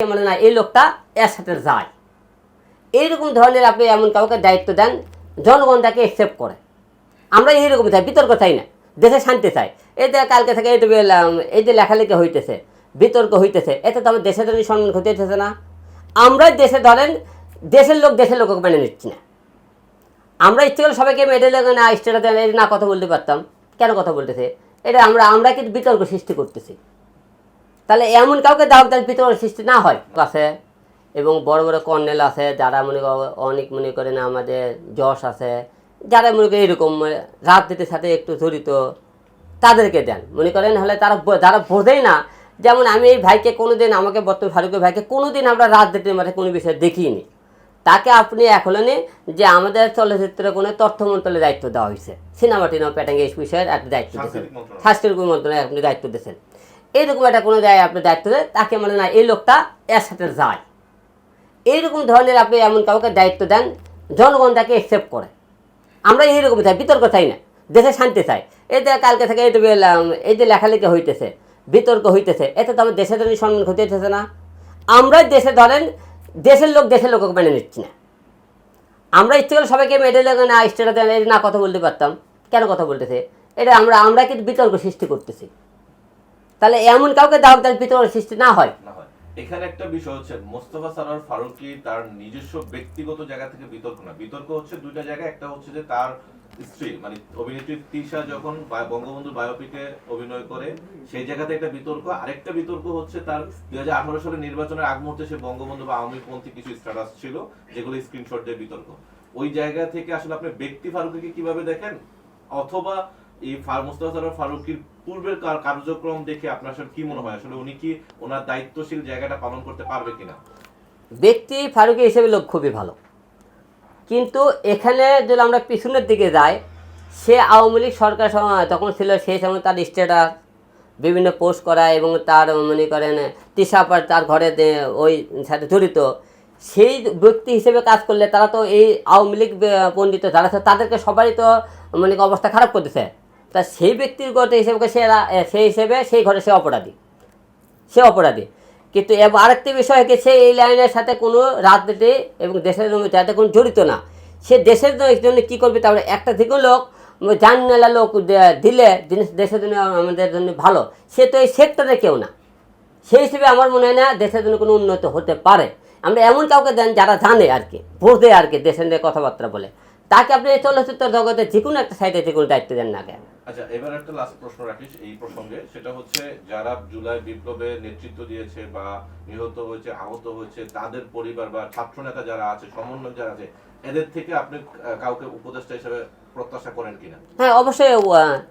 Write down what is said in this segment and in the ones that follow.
মানে না, এই লোকটা এর সাথে যায়। এইরকম ধরনের আপনি এমন কাউকে দায়িত্ব দেন, জনগণ তাকে অ্যাকসেপ্ট করে। আমরা এইরকম চাই, বিতর্ক চাই না। দেশে শান্তি চাই। এই যে কালকে থেকে এই এই যে লেখালেখি হইতেছে, বিতর্ক হইতেছে, এতে তো আমার দেশের জন্য সম্মান ক্ষতি হইতেছে না। আমরাই দেশে ধরেন, দেশের লোক দেশের লোককে মেনে নিচ্ছি না। আমরা ইচ্ছে করে সবাইকে মেডেল না, স্টেটাস না, কথা বলতে পারতাম। কেন কথা বলতেছে? এটা আমরা আমরা কিন্তু বিতর্ক সৃষ্টি করতেছি। তাহলে এমন কাউকে দাও তার বিতর্ক সৃষ্টি না হয় আছে এবং বড় বড় কর্নেল আছে যারা মনে করো অনেক মনে করেন আমাদের যশ আছে যারা মনে করেন এরকম মানে রাজনীতির সাথে একটু জড়িত তাদেরকে দেন। মনে করেন হলে তারা যারা বোঝেই না যেমন আমি এই ভাইকে কোনোদিন আমাকে বর্তমান ফারুকের ভাইকে কোনোদিন আমরা রাজনীতির মাঠে কোনো বিষয়ে দেখিনি। তাকে আপনি এখনই যে আমাদের চলচ্চিত্রে কোনো তথ্য মন্ত্রণালয়ের দায়িত্ব দেওয়া হয়েছে। সিনেমা টিনেমা প্যাটাঙ্গে এই বিষয়ের একটা দায়িত্ব দিয়েছেন। সাংস্কৃতিক মন্ত্রণালয়। আপনি দায়িত্ব দিয়েছেন। এইরকম একটা কোনো জায়গায় আপনার দায়িত্ব দেয় তাকে মানে না, এই লোকটা এর সাথে যায়। এইরকম ধরনের আপনি এমন কাউকে দায়িত্ব দেন, জনগণ তাকে অ্যাকসেপ্ট করে। আমরা এইরকম চাই বিতর্ক চাই না। দেশে শান্তি চাই। যে কালকে থেকে এই যে এই যে লেখালেখি হইতেছে, বিতর্ক হইতেছে, এতে তো আমার দেশের জন্য সম্মান ক্ষতি হইতেছে না। আমরাই দেশে ধরেন, দেশের লোক দেশের লোককে মেনে নিচ্ছি না। আমরা ইচ্ছে করে সবাইকে মেডেল না স্টেটাস না কথা বলতে পারতাম। কেন কথা বলতেছে? এটা আমরা আমরা কিন্তু বিতর্ক সৃষ্টি করতেছি। তাহলে এমন কাউকে দাও তার বিতর্ক সৃষ্টি না হয়। এখানে একটা বিষয় হচ্ছে, মোস্তফা সারার ফারুকি তার নিজস্ব ব্যক্তিগত জায়গা থেকে বিতর্ক না। বিতর্ক হচ্ছে দুইটা জায়গা একটা হচ্ছে যে তার স্ত্রী মানে অভিনেত্রী তিশা যখন বায়োপিকে অভিনয় করে, সেই জায়গাতে একটা বিতর্ক। আরেকটা বিতর্ক হচ্ছে তার দুই হাজার আঠারো সালের নির্বাচনের আগ মুহূর্তে সে বঙ্গবন্ধু বা আওয়ামী পন্থী কিছু স্ট্যাটাস ছিল, যেগুলো স্ক্রিনশট দিয়ে বিতর্ক। ওই জায়গা থেকে আসলে আপনি ব্যক্তি ফারুকিকে কীভাবে দেখেন? অথবা এই মুস্তফা সরোয়ার ফারুকির পূর্বের কার্যক্রম দেখে আপনার আসলে কি মনে হয়? আসলে উনি কি ওনার দায়িত্বশীল জায়গাটা পালন করতে পারবে কিনা? ব্যক্তি ফারুকি হিসেবে লোক খুবই ভালো। কিন্তু এখানে যদি আমরা পিছনের দিকে যাই, সে আওয়ামী লীগ সরকার তখন ছিল সেই সময় তার স্ট্যাটাস বিভিন্ন পোস্ট করা এবং তার, মনে করেন তিসাপার তার ঘরে ওই সাথে জড়িত। সেই ব্যক্তি হিসেবে কাজ করলে তারা তো এই আওয়ামী লীগ পণ্ডিত যারা তাদেরকে সবারই তো মানে অবস্থা খারাপ করতেছে। তা সেই ব্যক্তিগত হিসেবে সে সেই হিসেবে সেই ঘরে সে অপরাধী। সে অপরাধী। কিন্তু আরেকটি বিষয় কি, সে এই লাইনের সাথে কোনো রাজনীতি এবং দেশের যাতে কোনো জড়িত না। সে দেশের জন্য কী করবে তারপরে একটা থেকে লোক জানলা লোক দিলে জিনিস দেশের জন্য, আমাদের জন্য ভালো। সে তো এই সেক্টরে কেউ না। সেই হিসেবে আমার মনে হয় না দেশের জন্য কোনো উন্নত হতে পারে। আমরা এমন কাউকে দেন যারা জানে আর কি, বোঝে আর কি দেশের নিয়ে কথাবার্তা বলে। তাকে আপনি চলচ্চিত্র জগতে যে কোনো একটা সাইডে যে কোনো দায়িত্ব দেন না কেন? আচ্ছা এবার একটা লাস্ট প্রশ্ন রাখিস এই প্রসঙ্গে। সেটা হচ্ছে, যারা জুলাই বিপ্লবে নেতৃত্ব দিয়েছে বা নিহত হয়েছে, আহত হয়েছে, তাদের পরিবার বা ছাত্র নেতা যারা আছে সমন্বয় যারা আছে, এদের থেকে আপনি কাউকে উপদেষ্টা হিসেবে প্রত্যাশা করেন কিনা? হ্যাঁ অবশ্যই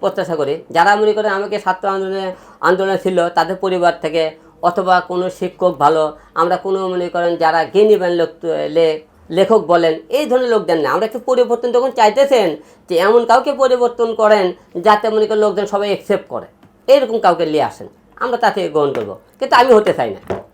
প্রত্যাশা করি। যারা মনে করেন আমাকে ছাত্র আন্দোলনে আন্দোলনে ছিল, তাদের পরিবার থেকে, অথবা কোনো শিক্ষক ভালো, আমরা কোনো মনে করেন যারা জ্ঞানীবান লোক লেখক বলেন, এই ধরনের লোকদের না। আমরা একটু পরিবর্তন যখন চাইতেছেন যে এমন কাউকে পরিবর্তন করেন যাতে মনে করেন লোকজন সবাই অ্যাকসেপ্ট করে। এরকম কাউকে নিয়ে আসেন। আমরা তাতে গ্রহণ করব। কিন্তু আমি হতে চাই না।